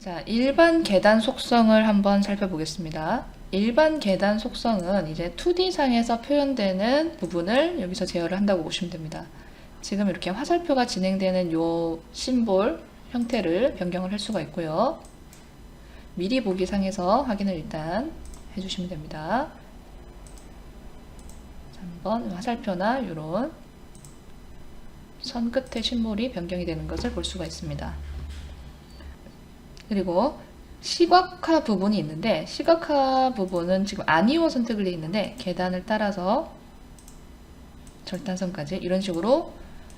자, 일반 계단 속성을 한번 살펴보겠습니다. 일반 계단 속성은 이제 2D상에서 표현되는 부분을 여기서 제어를 한다고 보시면 됩니다. 지금 이렇게 화살표가 진행되는 요 심볼 형태를 변경을 할 수가 있고요. 미리 보기 상에서 확인을 일단 해주시면 됩니다. 자, 한번 화살표나 이런 선 끝에 심볼이 변경이 되는 것을 볼 수가 있습니다. 그리고 시각화 부분이 있는데 시각화 부분은 지금 아니오 선택을 돼 있는데 계단을 따라서 절단선까지 이런 식으로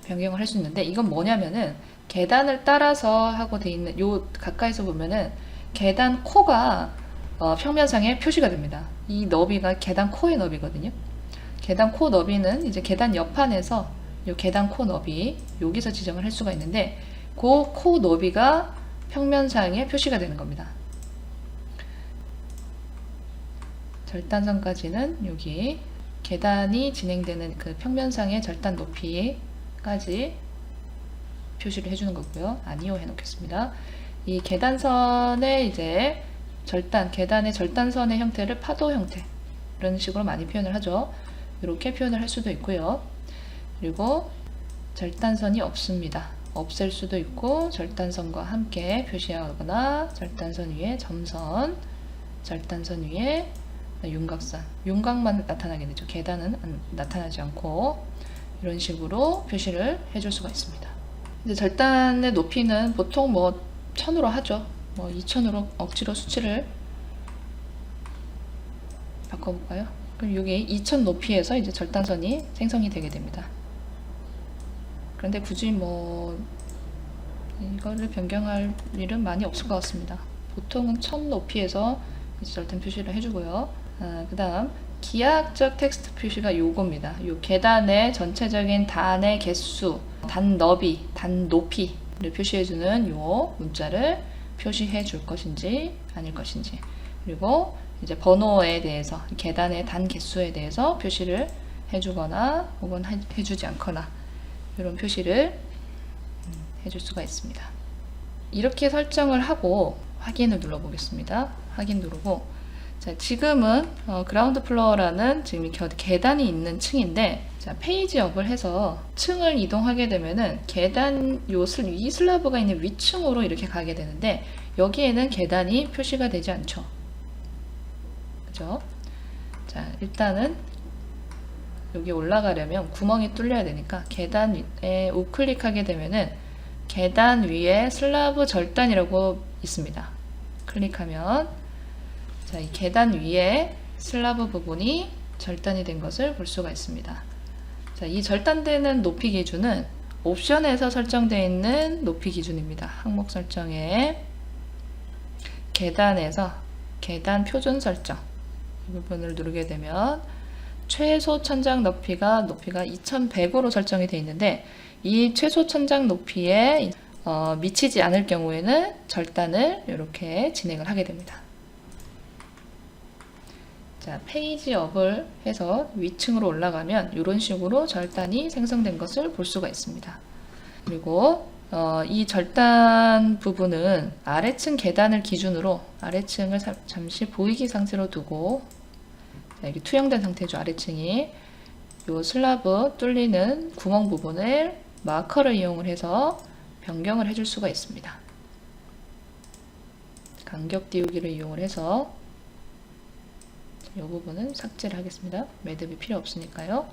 변경을 할 수 있는데 이건 뭐냐면은 계단을 따라서 하고 돼 있는 요 가까이서 보면은 계단 코가 어, 평면상에 표시가 됩니다. 이 너비가 계단 코의 너비거든요. 계단 코 너비는 이제 계단 옆판에서 요 계단 코 너비 여기서 지정을 할 수가 있는데 그 코 너비가 평면상에 표시가 되는 겁니다. 절단선까지는 여기 계단이 진행되는 그 평면상의 절단 높이까지 표시를 해주는 거고요. 아니요 해놓겠습니다. 이 계단선의 이제 절단, 계단의 절단선의 형태를 파도 형태 이런 식으로 많이 표현을 하죠. 이렇게 표현을 할 수도 있고요. 그리고 절단선이 없습니다. 없앨 수도 있고 절단선과 함께 표시하거나 절단선 위에 점선, 절단선 위에 윤곽선, 윤곽만 나타나게 되죠. 계단은 안- 나타나지 않고 이런 식으로 표시를 해줄 수가 있습니다. 이제 절단의 높이는 보통 뭐 1000으로 하죠. 뭐 2000으로 억지로 수치를 바꿔볼까요? 그럼 여기 2000 높이에서 이제 절단선이 생성이 되게 됩니다. 그런데 굳이 뭐 이거를 변경할 일은 많이 없을 것 같습니다. 보통은 1000 높이에서 절단 표시를 해주고요. 아, 그 다음 기하학적 텍스트 표시가 요겁니다. 요 계단의 전체적인 단의 개수, 단 너비, 단 높이를 표시해주는 요 문자를 표시해 줄 것인지 아닐 것인지 그리고 이제 번호에 대해서 계단의 단 개수에 대해서 표시를 해주거나 혹은 해- 해주지 않거나 이런 표시를 음, 해줄 수가 있습니다. 이렇게 설정을 하고 확인을 눌러보겠습니다. 확인 누르고 자, 지금은 어, 그라운드 플로어라는 지금 계단이 있는 층인데 자, 페이지 업을 해서 층을 이동하게 되면은 계단 요 슬, 이 슬라브가 있는 위층으로 이렇게 가게 되는데 여기에는 계단이 표시가 되지 않죠. 그죠? 자, 일단은 여기 올라가려면 구멍이 뚫려야 되니까 계단 위에 우클릭하게 되면은 계단 위에 슬라브 절단이라고 있습니다. 클릭하면 자, 이 계단 위에 슬라브 부분이 절단이 된 것을 볼 수가 있습니다. 자, 이 절단되는 높이 기준은 옵션에서 설정되어 있는 높이 기준입니다. 항목 설정에 계단에서 계단 표준 설정 이 부분을 누르게 되면 최소 천장 높이가 높이가 2100으로 설정이 되어 있는데 이 최소 천장 높이에 어, 미치지 않을 경우에는 절단을 이렇게 진행을 하게 됩니다. 자, 페이지 업을 해서 위층으로 올라가면 이런 식으로 절단이 생성된 것을 볼 수가 있습니다. 그리고 어, 이 절단 부분은 아래층 계단을 기준으로 아래층을 사- 잠시 보이기 상태로 두고 자, 이게 투영된 상태죠 아래층이 요 슬라브 뚫리는 구멍 부분을 마커를 이용을 해서 변경을 해줄 수가 있습니다. 간격 띄우기를 이용을 해서 이 부분은 삭제를 하겠습니다. 매듭이 필요 없으니까요.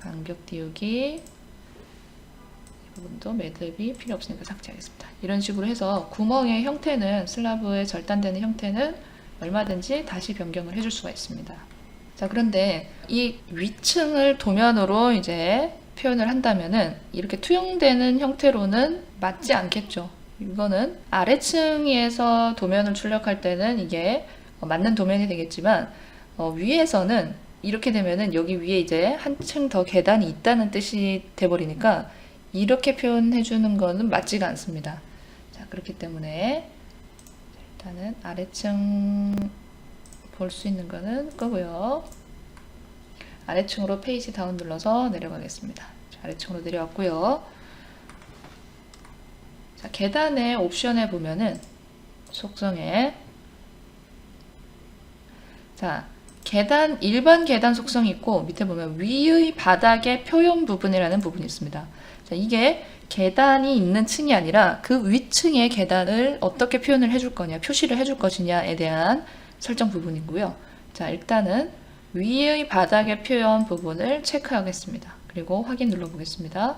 간격 띄우기 이 부분도 매듭이 필요 없으니까 삭제하겠습니다. 이런 식으로 해서 구멍의 형태는 슬라브에 절단되는 형태는 얼마든지 다시 변경을 해줄 수가 있습니다. 자 그런데 이 위층을 도면으로 이제 표현을 한다면은 이렇게 투영되는 형태로는 맞지 않겠죠. 이거는 아래층에서 도면을 출력할 때는 이게 어, 맞는 도면이 되겠지만 어, 위에서는 이렇게 되면은 여기 위에 이제 한층 더 계단이 있다는 뜻이 돼버리니까 이렇게 표현해 주는 거는 맞지가 않습니다. 자 그렇기 때문에 일단은 아래층 볼 수 있는 거는 끄고요. 아래층으로 페이지 다운 눌러서 내려가겠습니다. 자, 아래층으로 내려왔고요. 자, 계단의 옵션에 보면은 속성에 자 계단 일반 계단 속성이 있고 밑에 보면 위의 바닥의 표현 부분이라는 부분이 있습니다. 자 이게 계단이 있는 층이 아니라 그 위층의 계단을 어떻게 표현을 해줄 거냐 표시를 해줄 것이냐에 대한 설정 부분이고요. 자 일단은 위의 바닥의 표현 부분을 체크하겠습니다. 그리고 확인 눌러보겠습니다.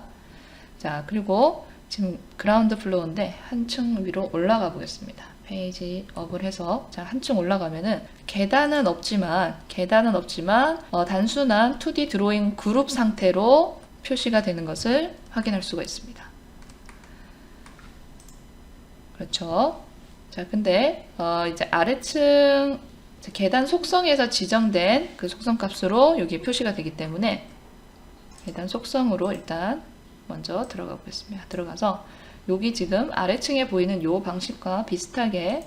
자 그리고 지금 그라운드 플로어인데 한층 위로 올라가 보겠습니다. 페이지 업을 해서 자 한층 올라가면은 계단은 없지만 계단은 없지만 어, 단순한 2D 드로잉 그룹 상태로 표시가 되는 것을 확인할 수가 있습니다. 그렇죠. 자 근데 어, 이제 아래층 계단 속성에서 지정된 그 속성 값으로 여기 표시가 되기 때문에 계단 속성으로 일단 먼저 들어가 보겠습니다. 들어가서 여기 지금 아래층에 보이는 요 방식과 비슷하게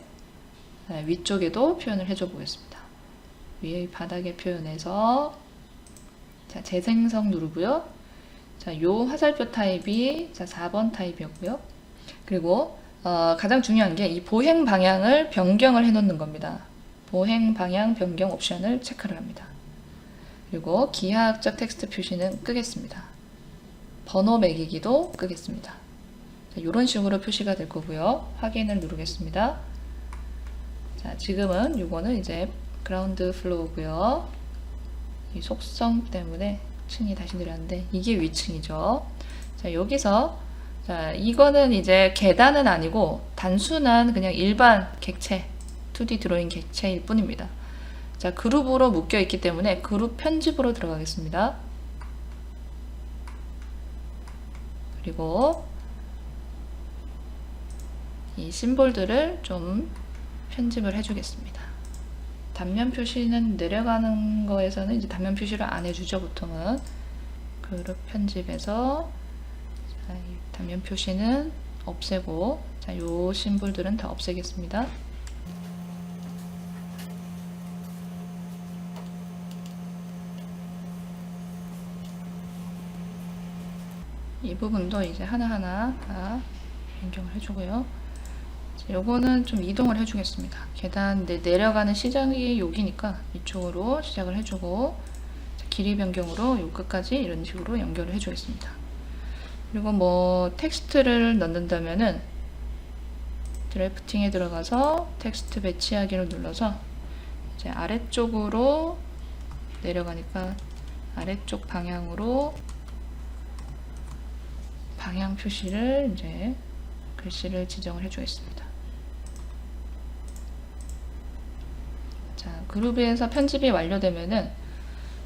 네, 위쪽에도 표현을 해줘 보겠습니다. 위의 바닥에 표현해서 자, 재생성 누르고요. 자, 요 화살표 타입이 자, 4번 타입이었고요. 그리고 어, 가장 중요한 게 이 보행 방향을 변경을 해 놓는 겁니다. 보행 방향 변경 옵션을 체크를 합니다. 그리고 기하학적 텍스트 표시는 끄겠습니다. 번호 매기기도 끄겠습니다. 자, 이런 식으로 표시가 될 거고요. 확인을 누르겠습니다. 자, 지금은 이거는 이제 그라운드 플로우고요. 이 속성 때문에 층이 다시 내렸는데 이게 위층이죠. 자, 여기서 자, 이거는 이제 계단은 아니고 단순한 그냥 일반 객체, 2D 드로잉 객체일 뿐입니다. 자, 그룹으로 묶여 있기 때문에 그룹 편집으로 들어가겠습니다. 그리고 이 심볼들을 좀 편집을 해주겠습니다. 단면 표시는 내려가는 거에서는 이제 단면 표시를 안 해주죠, 보통은. 그룹 편집에서 자, 이 단면 표시는 없애고 자, 요 심볼들은 다 없애겠습니다. 이 부분도 이제 하나하나 다 변경을 해주고요. 자, 요거는 좀 이동을 해주겠습니다. 계단 내, 내려가는 시작이 여기니까 이쪽으로 시작을 해주고 자, 길이 변경으로 요 끝까지 이런 식으로 연결을 해주겠습니다. 그리고 뭐 텍스트를 넣는다면은 드래프팅에 들어가서 텍스트 배치하기를 눌러서 이제 아래쪽으로 내려가니까 아래쪽 방향으로 방향 표시를 이제 글씨를 지정을 해주겠습니다. 자, 그룹에서 편집이 완료되면은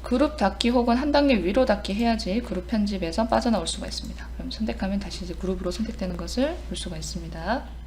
그룹 닫기 혹은 한 단계 위로 닫기 해야지 그룹 편집에서 빠져나올 수가 있습니다. 그럼 선택하면 다시 이제 그룹으로 선택되는 것을 볼 수가 있습니다.